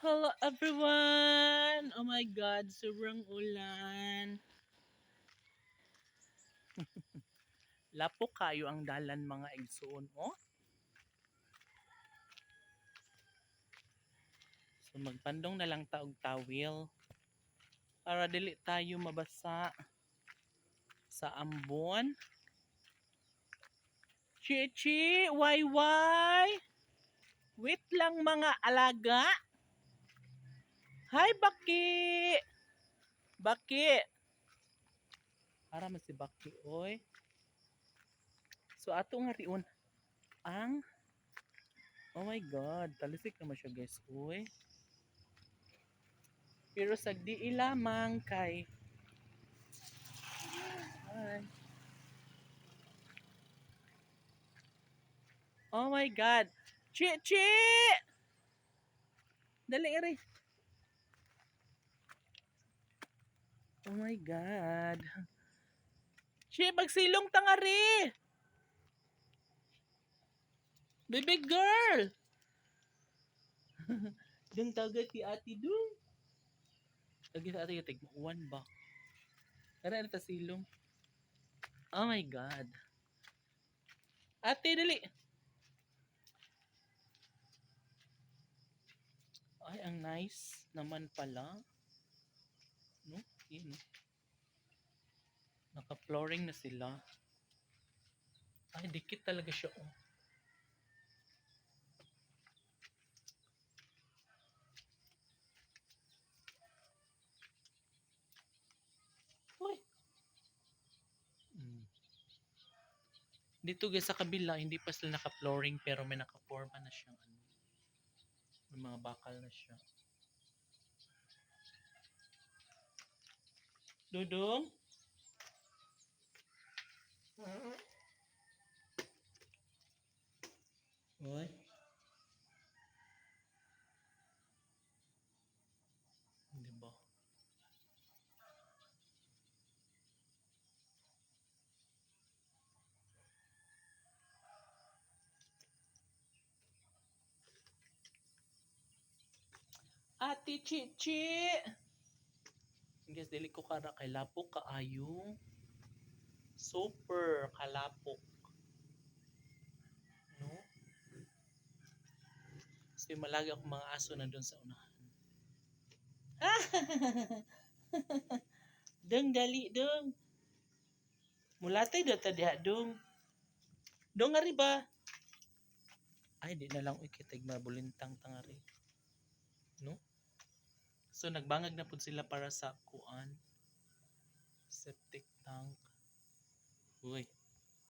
Hello everyone! Oh my God, sobrang ulan. Lapo kayo ang dalan mga igsoon mo. So magpandong na lang taog tawil para dili tayo mabasa sa ambon. Chichi, wayway! Wait lang mga alaga. Hi, Baki! Baki! Para man si Baki, oy. So, ato nga riun ang Oh my God, talisik naman siya guys, oy. Pero sagdi lamang kay Hi. Oh my God! Chi! Chi! Dali, Eri. Oh my God. Chi, magsilong tangari! Baby girl! Dung tagat ti ati dung. Lagi sa ati yung tigmuwan ba? Kaya na silong. Oh my God. Ate, dali! Ay, ang nice naman pala. No? Naka-flooring na sila. Ay, dikit talaga siya. Oh. Uy. Mm. Dito guys sa kabila, hindi pa sila naka-flooring pero may naka-forma na siyang ano. May mga bakal na siya. Dudong? Oy. Di ba? Ate Chichi! Guys, dili ko kara kay lapok kaayo. Super kalapok. No? Kasi malagi ako mga aso na doon sa unahan. dong, dali, dong. Mulatay do ta diha, dong. Dong nga ba? Ay, di na lang ikitig mabulintang tangari. No? So, nagbangag na po sila para sa kuan. Septic tank. Uy.